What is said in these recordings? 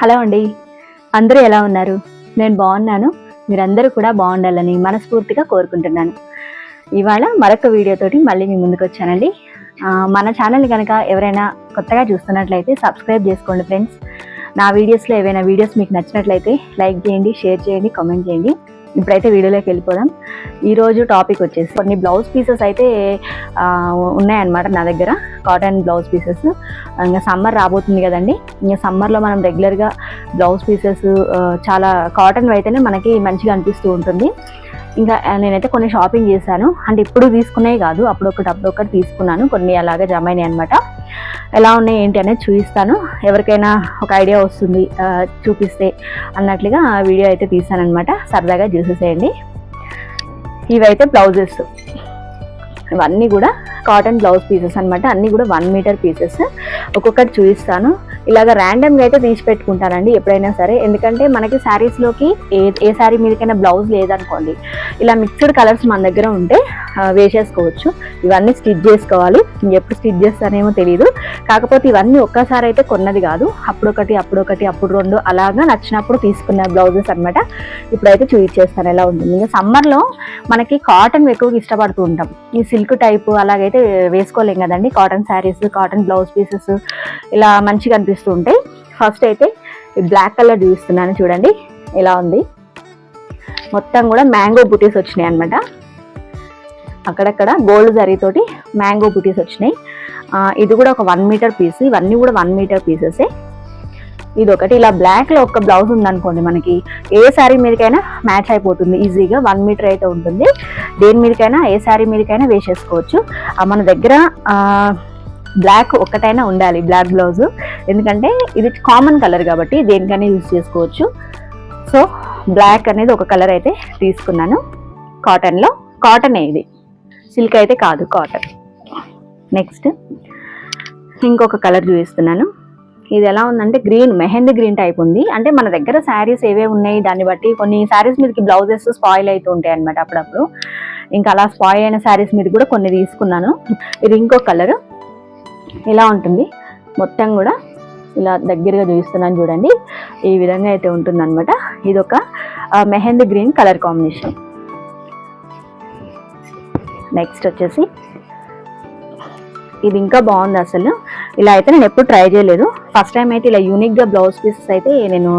Hello అండి. అందరూ ఎలా ఉన్నారు? నేను బాగున్నాను. మీరందరూ కూడా బాగుండాలని మనస్ఫూర్తిగా కోరుకుంటున్నాను. ఇవాళ మరొక వీడియోతోటి మళ్ళీ మీ ముందుకు వచ్చానండి. మన ఛానల్ కనుక ఎవరైనా కొత్తగా చూస్తున్నట్లయితే సబ్స్క్రైబ్ చేసుకోండి ఫ్రెండ్స్ నా వీడియోస్లో ఏవైనా వీడియోస్ మీకు నచ్చినట్లయితే లైక్ చేయండి షేర్ చేయండి కామెంట్ చేయండి. ఇప్పుడైతే వీడియోలోకి వెళ్ళిపోదాం. ఈరోజు టాపిక్ వచ్చేసి కొన్ని బ్లౌజ్ పీసెస్ అయితే ఉన్నాయన్నమాట నా దగ్గర కాటన్ బ్లౌజ్ పీసెస్. ఇంకా సమ్మర్ రాబోతుంది కదండి. ఇంకా సమ్మర్లో మనం రెగ్యులర్గా బ్లౌజ్ పీసెస్ చాలా కాటన్ అయితేనే మనకి మంచిగా అనిపిస్తూ ఉంటుంది. ఇంకా నేనైతే కొన్ని షాపింగ్ చేశాను. అంటే ఇప్పుడు తీసుకునేవి కాదు అప్పుడు ఒకటి అప్పుడు ఒకటి తీసుకున్నాను. కొన్ని అలాగే జమ అయినాయి అనమాట ఎలా ఉన్నాయి ఏంటి అనేది చూపిస్తాను. ఎవరికైనా ఒక ఐడియా వస్తుంది చూపిస్తే అన్నట్లుగా వీడియో అయితే తీసానమాట సరదాగా చూసేసేయండి. ఇవైతే బ్లౌజెస్ ఇవన్నీ కూడా కాటన్ బ్లౌజ్ పీసెస్ అన్నమాట. అన్నీ కూడా వన్ మీటర్ పీసెస్ ఒక్కొక్కటి చూపిస్తాను. ఇలాగ ర్యాండమ్గా అయితే తీసి పెట్టుకుంటానండి ఎప్పుడైనా సరే. ఎందుకంటే మనకి శారీస్లోకి ఏ ఏ శారీ మీదకైనా బ్లౌజ్ లేదనుకోండి ఇలా మిక్స్డ్ కలర్స్ మన దగ్గర ఉంటే వేసేసుకోవచ్చు. ఇవన్నీ స్టిచ్ చేసుకోవాలి. ఎప్పుడు స్టిచ్ చేస్తానేమో తెలియదు కాకపోతే ఇవన్నీ ఒక్కసారి అయితే కొన్నది కాదు. అప్పుడొకటి అప్పుడొకటి అప్పుడు రెండు అలాగా నచ్చినప్పుడు తీసుకున్న బ్లౌజెస్ అన్నమాట. ఇప్పుడైతే చూపించేస్తాను ఎలా ఉంటుంది. ఇంకా సమ్మర్లో మనకి కాటన్ ఎక్కువగా ఇష్టపడుతూ ఉంటాం. ఈ సిల్క్ టైప్ అలాగైతే వేసుకోలేం కదండి. Cotton saris cotton blouse pieces ఇలా మంచిగా అనిపిస్తూ ఉంటాయి. ఫస్ట్ అయితే బ్లాక్ కలర్ చూపిస్తున్నాను చూడండి. ఇలా ఉంది? మొత్తం కూడా మ్యాంగో బుటీస్ వచ్చినాయి అనమాట అక్కడక్కడ గోల్డ్ జరీతోటి మ్యాంగో బుటీస్ వచ్చినాయి. ఇది కూడా ఒక వన్ మీటర్ పీస్. ఇవన్నీ కూడా వన్ మీటర్ పీసెసే ఇది ఒకటి ఇలా బ్లాక్లో ఒక బ్లౌజ్ ఉందనుకోండి మనకి ఏ శారీ మీదకైనా మ్యాచ్ అయిపోతుంది. ఈజీగా వన్ మీటర్ అయితే ఉంటుంది. దేని మీదకైనా ఏ శారీ మీదకైనా వేసేసుకోవచ్చు. మన దగ్గర బ్లాక్ ఒక్కటైనా ఉండాలి బ్లాక్ బ్లౌజ్ ఎందుకంటే ఇది కామన్ కలర్ కాబట్టి దేనికైనా యూజ్ చేసుకోవచ్చు. సో బ్లాక్ అనేది ఒక కలర్ అయితే తీసుకున్నాను. కాటన్లో కాటనే ఇది? సిల్క్ అయితే కాదు కాటన్ నెక్స్ట్ ఇంకొక కలర్ చూపిస్తున్నాను. ఇది ఎలా ఉందంటే గ్రీన్ మెహందీ గ్రీన్ టైప్ ఉంది. అంటే మన దగ్గర శారీస్ ఏవే ఉన్నాయి దాన్ని బట్టి కొన్ని శారీస్ మీదకి బ్లౌజెస్ స్పాయిల్ అవుతూ ఉంటాయి అనమాట అప్పుడప్పుడు. ఇంకా అలా స్పాయిల్ అయిన శారీస్ మీద కూడా కొన్ని తీసుకున్నాను. ఇది ఇంకో కలర్. ఇలా ఉంటుంది. మొత్తం కూడా ఇలా దగ్గరగా చూపిస్తున్నాను చూడండి. ఈ విధంగా అయితే ఉంటుంది అనమాట ఇది ఒక mehndi green colour combination. Next వచ్చేసి ఇది ఇంకా బాగుంది అసలు. ఇలా అయితే నేను ఎప్పుడు ట్రై చేయలేదు. ఫస్ట్ టైం అయితే ఇలా యూనిక్గా బ్లౌజ్ పీసెస్ అయితే నేను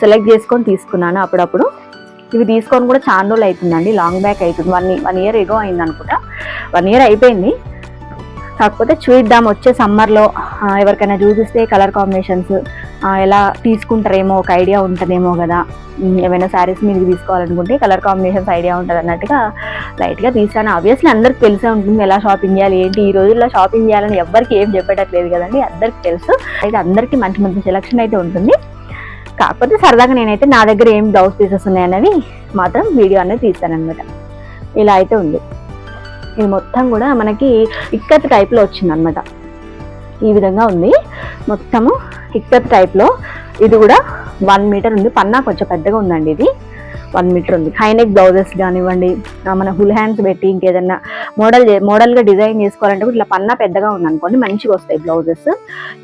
సెలెక్ట్ చేసుకొని తీసుకున్నాను అప్పుడప్పుడు. ఇవి తీసుకొని కూడా చాలా రోజులు అవుతుందండి. లాంగ్ బ్యాక్ అవుతుంది. వన్ వన్ ఇయర్ ఏదో అయింది అనుకుంటా వన్ ఇయర్ అయిపోయింది. కాకపోతే చూద్దాం వచ్చే సమ్మర్లో ఎవరికైనా చూపిస్తే కలర్ కాంబినేషన్స్ ఎలా తీసుకుంటారేమో ఒక ఐడియా ఉంటుందేమో కదా. ఏమైనా శారీస్ మీరు తీసుకోవాలనుకుంటే కలర్ కాంబినేషన్స్ ఐడియా ఉంటుంది అన్నట్టుగా లైట్గా తీసాను ఆబ్వియస్లీ అందరికి తెలిసే ఉంటుంది ఎలా షాపింగ్ చేయాలి ఏంటి ఈ రోజుల్లో షాపింగ్ చేయాలని ఎవ్వరికి ఏం చెప్పేటట్లేదు కదండి అందరికి తెలుసు. అయితే అందరికీ మంచి మంచి సెలక్షన్ అయితే ఉంటుంది. కాకపోతే సరదాగా నేనైతే నా దగ్గర ఏం బ్లౌజ్ పీసెస్ ఉన్నాయన్నవి మాత్రం వీడియో అనేది తీసాను అనమాట ఇలా అయితే ఉంది. ఇది మొత్తం కూడా మనకి ఇక్కత్ టైప్లో వచ్చింది అనమాట ఈ విధంగా ఉంది. మొత్తము ఇక్కత్ టైప్లో ఇది కూడా వన్ మీటర్ ఉంది. పన్నా కొంచెం పెద్దగా ఉందండి ఇది. వన్ మీటర్ ఉంది. హైనెక్ బ్లౌజెస్ కానివ్వండి మన హుల్ హ్యాండ్స్ పెట్టి ఇంకేదన్నా మోడల్ మోడల్గా డిజైన్ చేసుకోవాలంటే కూడా ఇట్లా పన్నా పెద్దగా ఉంది అనుకోండి మంచిగా వస్తాయి బ్లౌజెస్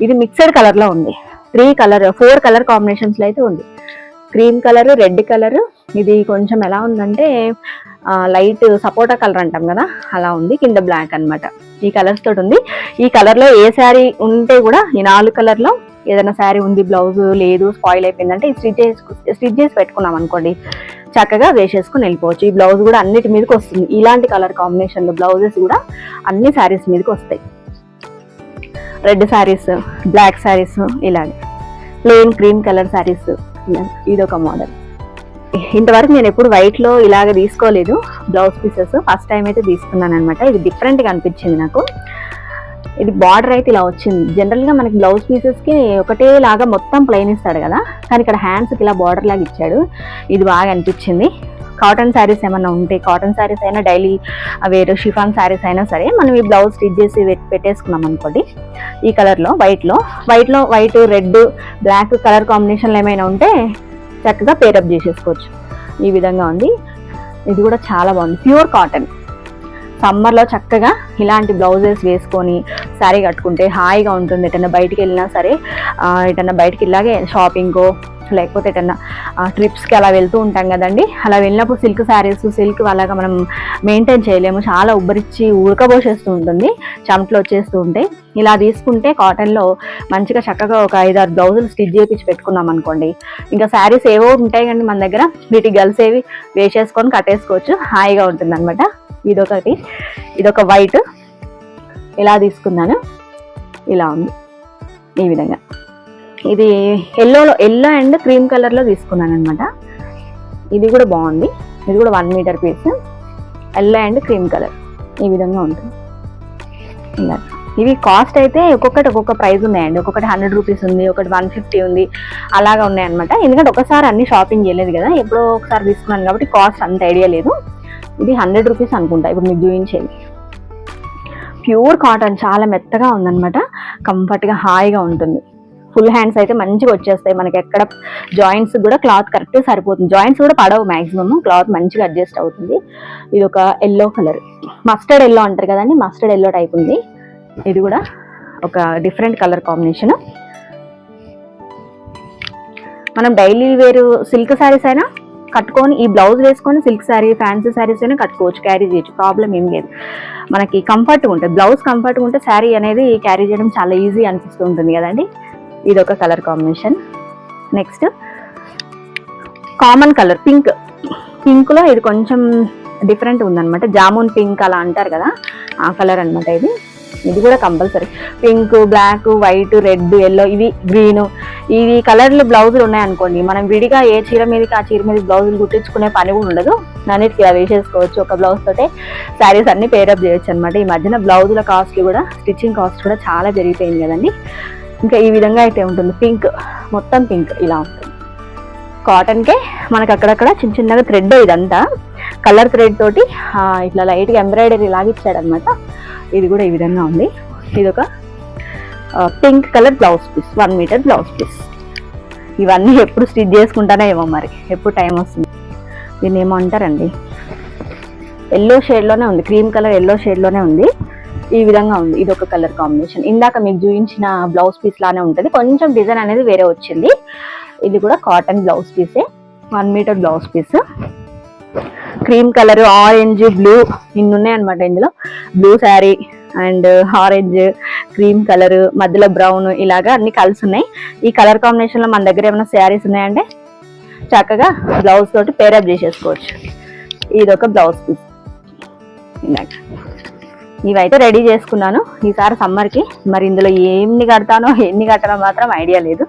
ఇది మిక్సడ్ కలర్లో ఉంది. త్రీ కలర్ ఫోర్ కలర్ కాంబినేషన్స్లో అయితే ఉంది. Cream colour red colour. ఇది కొంచెం ఎలా ఉందంటే లైట్ సపోటా కలర్ అంటాం కదా అలా ఉంది. కింద బ్లాక్ అన్నమాట. ఈ కలర్స్ తోటి ఉంది. ఈ కలర్లో ఏ శారీ ఉంటే కూడా ఈ నాలుగు కలర్లో ఏదైనా శారీ ఉంది బ్లౌజ్ లేదు స్పాయిల్ అయిపోయిందంటే స్టిచ్ చేసుకు స్టిచ్ చేసి పెట్టుకున్నాం అనుకోండి చక్కగా వేసేసుకుని వెళ్ళిపోవచ్చు. ఈ బ్లౌజ్ కూడా అన్నిటి మీదకి వస్తుంది. ఇలాంటి కలర్ కాంబినేషన్లు బ్లౌజెస్ కూడా అన్ని శారీస్ మీదకి వస్తాయి. రెడ్ శారీస్ బ్లాక్ శారీస్ ఇలాగే. Plain cream colour saris. ఇది ఒక మోడల్. ఇంతవరకు నేను ఎప్పుడు వైట్లో ఇలాగ తీసుకోలేదు. బ్లౌజ్ పీసెస్ ఫస్ట్ టైం అయితే తీసుకున్నాను అనమాట ఇది డిఫరెంట్గా అనిపించింది నాకు. ఇది బార్డర్ అయితే ఇలా వచ్చింది. జనరల్గా మనకి బ్లౌజ్ పీసెస్కి ఒకటే లాగా మొత్తం ప్లెయిన్ ఇస్తాడు కదా. కానీ ఇక్కడ హ్యాండ్స్కి ఇలా బార్డర్ లాగా ఇచ్చాడు. ఇది బాగా అనిపించింది. కాటన్ శారీస్ ఏమైనా ఉంటే కాటన్ శారీస్ అయినా డైలీ వేరు షిఫాన్ శారీస్ అయినా సరే మనం ఈ బ్లౌజ్ స్టిచ్ చేసి పెట్టేసుకున్నాం అనుకోండి. ఈ కలర్లో వైట్లో వైట్లో వైట్ రెడ్ బ్లాక్ కలర్ కాంబినేషన్లు ఏమైనా ఉంటే చక్కగా పేరప్ చేసేసుకోవచ్చు. ఈ విధంగా ఉంది. ఇది కూడా చాలా బాగుంది. ప్యూర్ కాటన్ సమ్మర్లో చక్కగా ఇలాంటి బ్లౌజెస్ వేసుకొని శారీ కట్టుకుంటే హాయిగా ఉంటుంది. ఎటన్నా బయటికి వెళ్ళినా సరే ఎటన్నా బయటికి ఇలాగే షాపింగ్కో లేకపోతే ఏదన్నా ట్రిప్స్కి అలా వెళ్తూ ఉంటాం కదండి. అలా వెళ్ళినప్పుడు సిల్క్ శారీస్ సిల్క్ అలాగా మనం మెయింటైన్ చేయలేము. చాలా ఉబ్బరిచ్చి ఉడకబోసేస్తూ ఉంటుంది చెమటలు వచ్చేస్తూ ఉంటాయి. ఇలా తీసుకుంటే కాటన్లో మంచిగా చక్కగా ఒక ఐదారు బ్లౌజులు స్టిచ్ చేయించి పెట్టుకున్నాం అనుకోండి. ఇంకా శారీస్ ఏవో ఉంటాయి కానీ మన దగ్గర. వీటికి కలిసేవి వేసేసుకొని కట్టేసుకోవచ్చు. హాయిగా ఉంటుంది అనమాట ఇదొకటి. ఇదొక వైట్. ఇలా తీసుకున్నాను. ఇలా ఉంది. ఈ విధంగా. ఇది ఎల్లోలో ఎల్లో అండ్ క్రీమ్ కలర్లో తీసుకున్నాను అనమాట ఇది కూడా బాగుంది. ఇది కూడా one metre piece yellow and cream colour ఈ విధంగా ఉంటుంది. ఇలా. ఇవి కాస్ట్ అయితే ఒక్కొక్కటి ఒక్కొక్క ప్రైస్ ఉన్నాయండి. ఒక్కొక్కటి హండ్రెడ్ రూపీస్ ఉంది ఒకటి వన్ ఫిఫ్టీ ఉంది అలాగా ఉన్నాయన్నమాట. ఎందుకంటే ఒకసారి అన్ని షాపింగ్ చేయలేదు కదా. ఎప్పుడో ఒకసారి తీసుకున్నాను కాబట్టి కాస్ట్ అంత ఐడియా లేదు. ఇది హండ్రెడ్ రూపీస్ అనుకుంటా. ఇప్పుడు మీకు చూపించేది. ప్యూర్ కాటన్ చాలా మెత్తగా ఉందన్నమాట. కంఫర్ట్గా హాయిగా ఉంటుంది. ఫుల్ హ్యాండ్స్ అయితే మంచిగా వచ్చేస్తాయి. మనకి ఎక్కడ జాయింట్స్ కూడా క్లాత్ కరెక్ట్ సరిపోతుంది. జాయింట్స్ కూడా పడవు మ్యాక్సిమమ్ క్లాత్ మంచిగా అడ్జస్ట్ అవుతుంది. ఇది ఒక ఎల్లో కలర్ మస్టర్డ్ ఎల్లో అంటారు కదండి? మస్టర్డ్ ఎల్లో టైప్ ఉంది. ఇది కూడా ఒక డిఫరెంట్ కలర్ కాంబినేషన్ మనం డైలీ వేరు సిల్క్ శారీస్ అయినా కట్టుకొని ఈ బ్లౌజ్ వేసుకొని సిల్క్ శారీ ఫ్యాన్సీ శారీస్ అయినా కట్టుకోవచ్చు. క్యారీ చేయొచ్చు. ప్రాబ్లం ఏం లేదు. మనకి కంఫర్ట్గా ఉంటుంది. బ్లౌజ్ కంఫర్ట్గా ఉంటే శారీ అనేది క్యారీ చేయడం చాలా ఈజీ అనిపిస్తూ ఉంటుంది కదండి? ఇది ఒక colour combination. Next common colour pink. పింక్లో ఇది కొంచెం డిఫరెంట్ ఉందన్నమాట. జామున్ పింక్ అలా అంటారు కదా ఆ కలర్ అనమాట ఇది. ఇది కూడా compulsory. Pink black white red yellow ఇవి గ్రీన్. ఇవి కలర్లు బ్లౌజులు ఉన్నాయనుకోండి మనం విడిగా ఏ చీర మీదకి ఆ చీర మీద బ్లౌజులు కుట్టించుకునే పని కూడా ఉండదు. అన్నిటికీ ఇలా వేసేసుకోవచ్చు ఒక బ్లౌజ్ తోటే శారీస్ అన్ని పేరప్ చేయొచ్చు అనమాట ఈ మధ్యన బ్లౌజుల కాస్ట్ కూడా స్టిచ్చింగ్ కాస్ట్ కూడా చాలా పెరిగిపోయింది కదండి. ఇంకా ఈ విధంగా అయితే ఉంటుంది. పింక్ మొత్తం పింక్ ఇలా ఉంటుంది. కాటన్కే మనకు అక్కడక్కడ చిన్న చిన్నగా థ్రెడ్ ఇదంతా. కలర్ థ్రెడ్ తోటి ఇట్లా లైట్గా ఎంబ్రాయిడరీ లాగా ఇచ్చాడనమాట. ఇది కూడా ఈ విధంగా ఉంది. ఇది ఒక pink colour blouse piece one metre blouse piece ఇవన్నీ ఎప్పుడు స్టిచ్ చేసుకుంటానో ఏమో మరి. ఎప్పుడు టైం వస్తుంది. దీన్ని ఏమో అంటారండి ఎల్లో షేడ్లోనే ఉంది క్రీమ్ కలర్ ఎల్లో షేడ్లోనే ఉంది. ఈ విధంగా ఉంది. ఇది ఒక కలర్ కాంబినేషన్. ఇందాక మీకు చూపించిన బ్లౌజ్ పీస్ లానే ఉంటుంది. కొంచెం డిజైన్ అనేది వేరే వచ్చింది. ఇది కూడా కాటన్ బ్లౌజ్ పీసే one metre blouse piece. Cream colour orange blue ఇన్ని ఉన్నాయన్నమాట ఇందులో. Blue sari and orange cream colour మధ్యలో బ్రౌన్ ఇలాగా అన్ని కలర్స్ ఉన్నాయి. ఈ కలర్ కాంబినేషన్లో మన దగ్గర ఏమైనా శారీస్ ఉన్నాయంటే చక్కగా బ్లౌజ్ తోటి పేరప్ చేసేసుకోవచ్చు. ఇది ఒక బ్లౌజ్ పీస్. ఇందాక. ఇవైతే రెడీ చేసుకున్నాను. ఈసారి సమ్మర్కి మరి ఇందులో ఎన్ని కడతానో ఎన్ని కట్టానో మాత్రం ఐడియా లేదు.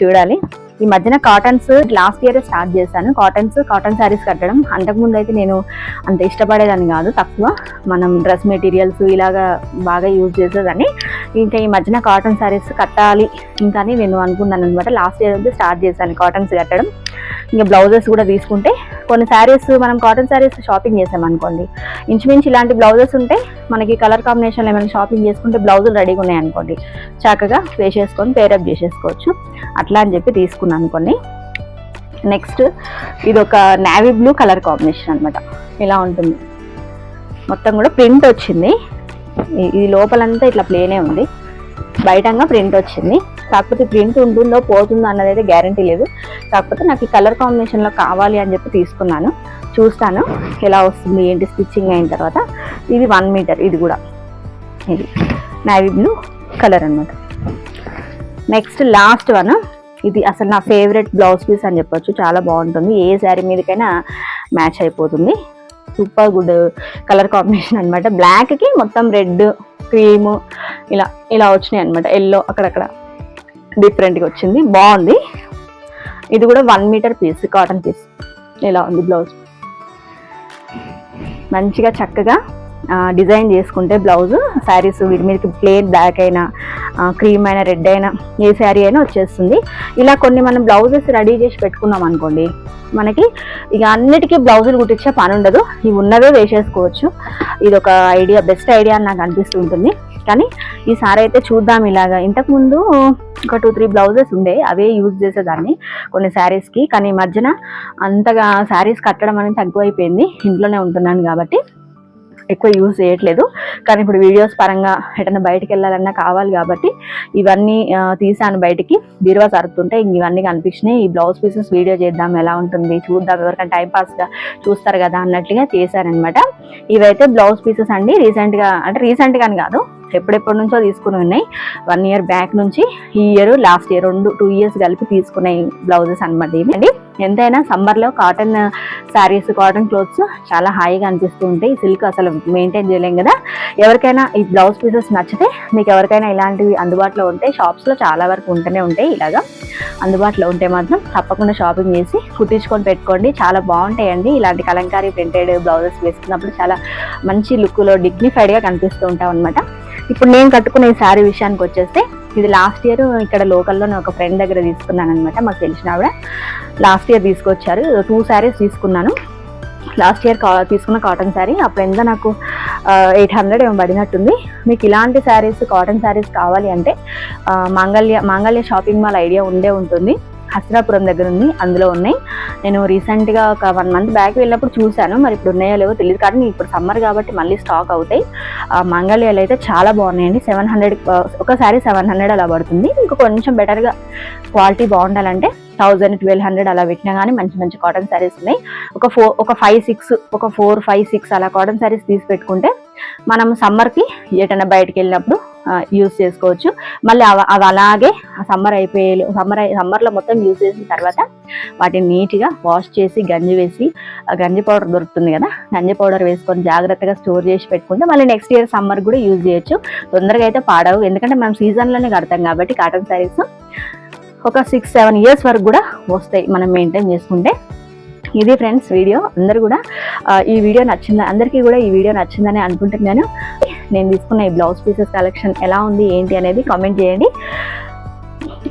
చూడాలి. ఈ మధ్యన కాటన్స్ లాస్ట్ ఇయర్ స్టార్ట్ చేశాను. కాటన్స్ కాటన్ శారీస్ కట్టడం అంతకుముందు అయితే నేను అంత ఇష్టపడేదాన్ని కాదు తక్కువ. మనం డ్రెస్ మెటీరియల్స్ ఇలాగా బాగా యూజ్ చేసేదాన్ని. ఇంకా ఈ మధ్యన కాటన్ శారీస్ కట్టాలి ఇంకా అని నేను అనుకున్నాను అనమాట. లాస్ట్ ఇయర్ అయితే స్టార్ట్ చేశాను కాటన్స్ కట్టడం. ఇంకా బ్లౌజెస్ కూడా తీసుకుంటే కొన్ని శారీస్ మనం కాటన్ శారీస్ షాపింగ్ చేసాం అనుకోండి. ఇంచుమించు ఇలాంటి బ్లౌజెస్ ఉంటే మనకి కలర్ కాంబినేషన్లో ఏమైనా షాపింగ్ చేసుకుంటే బ్లౌజులు రెడీగా ఉన్నాయి అనుకోండి. చక్కగా వేసేసుకొని పేరప్ చేసేసుకోవచ్చు. అట్లా అని చెప్పి తీసుకున్నాను అనుకోండి. నెక్స్ట్ ఇది ఒక నావీ బ్లూ కలర్ కాంబినేషన్ అనమాట ఇలా ఉంటుంది. మొత్తం కూడా ప్రింట్ వచ్చింది. ఇది లోపలంతా ఇట్లా ప్లేనే ఉంది. బయటంగా ప్రింట్ వచ్చింది. కాకపోతే ప్రింట్ ఉంటుందో పోతుందో అన్నది అయితే గ్యారంటీ లేదు. కాకపోతే నాకు ఈ కలర్ కాంబినేషన్లో కావాలి అని చెప్పి తీసుకున్నాను. చూస్తాను ఎలా వస్తుంది ఏంటి స్టిచ్చింగ్ అయిన తర్వాత. ఇది వన్ మీటర్ ఇది కూడా. ఇది నావీ బ్లూ కలర్ అనమాట నెక్స్ట్ లాస్ట్ వన్ ఇది అసలు నా ఫేవరెట్ బ్లౌజ్ పీస్ అని చెప్పొచ్చు. చాలా బాగుంటుంది. ఏ శారీ మీదకైనా మ్యాచ్ అయిపోతుంది. సూపర్ గుడ్ కలర్ కాంబినేషన్ అనమాట బ్లాక్కి మొత్తం రెడ్ క్రీమ్ ఇలా ఇలా వచ్చినాయి అనమాట ఎల్లో అక్కడక్కడ. డిఫరెంట్గా వచ్చింది. బాగుంది. ఇది కూడా one metre piece cotton piece. ఇలా ఉంది బ్లౌజ్. మంచిగా చక్కగా డిజైన్ చేసుకుంటే బ్లౌజ్ శారీస్ వీటి మీదకి ప్లేన్ బ్లాక్ అయినా క్రీమ్ అయినా రెడ్ అయినా ఏ శారీ అయినా వచ్చేస్తుంది. ఇలా కొన్ని మనం బ్లౌజెస్ రెడీ చేసి పెట్టుకున్నాం అనుకోండి మనకి ఇక అన్నిటికీ బ్లౌజులు కుట్టించే పని ఉండదు. ఇవి ఉన్నవే వేసేసుకోవచ్చు. ఇది ఒక ఐడియా బెస్ట్ ఐడియా అని నాకు అనిపిస్తుంటుంది కానీ ఈసారి అయితే చూద్దాం ఇలాగా. ఇంతకుముందు ఒక టూ త్రీ బ్లౌజెస్ ఉండే అవే యూజ్ చేసేదాన్ని కొన్ని శారీస్కి కానీ ఈ మధ్యన అంతగా శారీస్ కట్టడం అనేది తక్కువైపోయింది ఇంట్లోనే ఉంటున్నాను కాబట్టి ఎక్కువ యూజ్ చేయట్లేదు. కానీ ఇప్పుడు వీడియోస్ పరంగా ఎటన్నా బయటకు వెళ్ళాలన్నా కావాలి కాబట్టి ఇవన్నీ తీసాను బయటికి. బీరువా సరుతుంటే ఇంక ఇవన్నీ కనిపించినాయి. ఈ బ్లౌజ్ పీసెస్ వీడియో చేద్దాం ఎలా ఉంటుంది చూద్దాం. ఎవరికైనా టైంపాస్గా చూస్తారు కదా అన్నట్లుగా చేశారనమాట ఇవైతే బ్లౌజ్ పీసెస్ అండి. రీసెంట్గా అంటే రీసెంట్గా అని కాదు. ఎప్పుడెప్పటి నుంచో తీసుకుని ఉన్నాయి. వన్ ఇయర్ బ్యాక్ నుంచి ఈ ఇయర్ లాస్ట్ ఇయర్ రెండు టూ ఇయర్స్ కలిపి తీసుకునే బ్లౌజెస్ అనమాట ఇవి. అండి ఎంతైనా సమ్మర్లో కాటన్ శారీస్ కాటన్ క్లోత్స్ చాలా హాయిగా అనిపిస్తూ ఉంటాయి. సిల్క్ అసలు మెయింటైన్ చేయలేం కదా. ఎవరికైనా ఈ బ్లౌజ్ పీసెస్ నచ్చితే మీకు ఎవరికైనా ఇలాంటివి అందుబాటులో ఉంటే షాప్స్లో చాలా వరకు ఉంటూనే ఉంటాయి ఇలాగా. అందుబాటులో ఉంటే మాత్రం తప్పకుండా షాపింగ్ చేసి కుట్టించుకొని పెట్టుకోండి. చాలా బాగుంటాయండి. ఇలాంటి కలంకారీ ప్రింటెడ్ బ్లౌజెస్ వేసుకున్నప్పుడు చాలా మంచి లుక్లో డిగ్నిఫైడ్గా కనిపిస్తూ ఉంటాం అనమాట ఇప్పుడు నేను కట్టుకునే శారీ విషయానికి వచ్చేస్తే ఇది లాస్ట్ ఇయర్ ఇక్కడ లోకల్లో నేను ఒక ఫ్రెండ్ దగ్గర తీసుకున్నాను అనమాట మాకు తెలిసిన ఆవిడ. లాస్ట్ ఇయర్ తీసుకొచ్చారు. టూ శారీస్ తీసుకున్నాను. లాస్ట్ ఇయర్ కా తీసుకున్న కాటన్ శారీ అప్పుడు ఎంత నాకు ఎయిట్ హండ్రెడ్ ఏమో పడినట్టుంది. మీకు ఇలాంటి శారీస్ కాటన్ శారీస్ కావాలి అంటే మాంగళ్య మాంగళ్య షాపింగ్ మాల్ ఐడియా ఉండే ఉంటుంది. హస్తినాపురం దగ్గర ఉంది. అందులో ఉన్నాయి. నేను రీసెంట్గా ఒక వన్ మంత్ బ్యాక్ వెళ్ళినప్పుడు చూశాను. మరి ఇప్పుడు ఉన్నాయో లేవో తెలియదు కానీ ఇప్పుడు సమ్మర్ కాబట్టి మళ్ళీ స్టాక్ అవుతాయి. మంగళ్యాలు అయితే చాలా బాగున్నాయండి. సెవెన్ హండ్రెడ్ ఒక శారీ సెవెన్ హండ్రెడ్ అలా పడుతుంది. ఇంకా కొంచెం బెటర్గా క్వాలిటీ బాగుండాలంటే థౌజండ్ ట్వెల్వ్ హండ్రెడ్ అలా పెట్టినా కానీ మంచి మంచి కాటన్ శారీస్ ఉన్నాయి. ఒక ఫోర్ ఒక ఫైవ్ సిక్స్ ఒక ఫోర్ ఫైవ్ సిక్స్ అలా కాటన్ శారీస్ తీసి పెట్టుకుంటే మనం సమ్మర్కి ఎటైనా బయటకు వెళ్ళినప్పుడు యూస్ చేసుకోవచ్చు. మళ్ళీ అవ అవి అలాగే సమ్మర్ అయిపోయే సమ్మర్ సమ్మర్లో మొత్తం యూస్ చేసిన తర్వాత వాటిని నీట్గా వాష్ చేసి గంజి వేసి ఆ గంజి పౌడర్ దొరుకుతుంది కదా గంజి పౌడర్ వేసుకొని జాగ్రత్తగా స్టోర్ చేసి పెట్టుకుంటే మళ్ళీ నెక్స్ట్ ఇయర్ సమ్మర్ కూడా యూజ్ చేయొచ్చు. తొందరగా అయితే పాడవు. ఎందుకంటే మనం సీజన్లోనే కడతాం కాబట్టి కాటన్ శారీస్ ఒక సిక్స్ సెవెన్ ఇయర్స్ వరకు కూడా వస్తాయి. మనం మెయింటైన్ చేసుకుంటే. ఇది ఫ్రెండ్స్ వీడియో. అందరు కూడా ఈ వీడియో నచ్చిందా? అందరికీ కూడా ఈ వీడియో నచ్చిందని అనుకుంటున్నాను. నేను తీసుకున్న ఈ బ్లౌజ్ పీసెస్ కలెక్షన్ ఎలా ఉంది ఏంటి అనేది కామెంట్ చేయండి.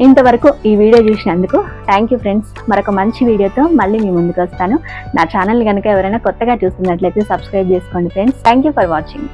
ఇంతవరకు ఈ వీడియో చూసినందుకు థ్యాంక్ యూ ఫ్రెండ్స్ మరొక మంచి వీడియోతో మళ్ళీ మీ ముందుకు వస్తాను. నా ఛానల్ కనుక ఎవరైనా కొత్తగా చూస్తున్నట్లయితే సబ్స్క్రైబ్ చేసుకోండి friends thank you for watching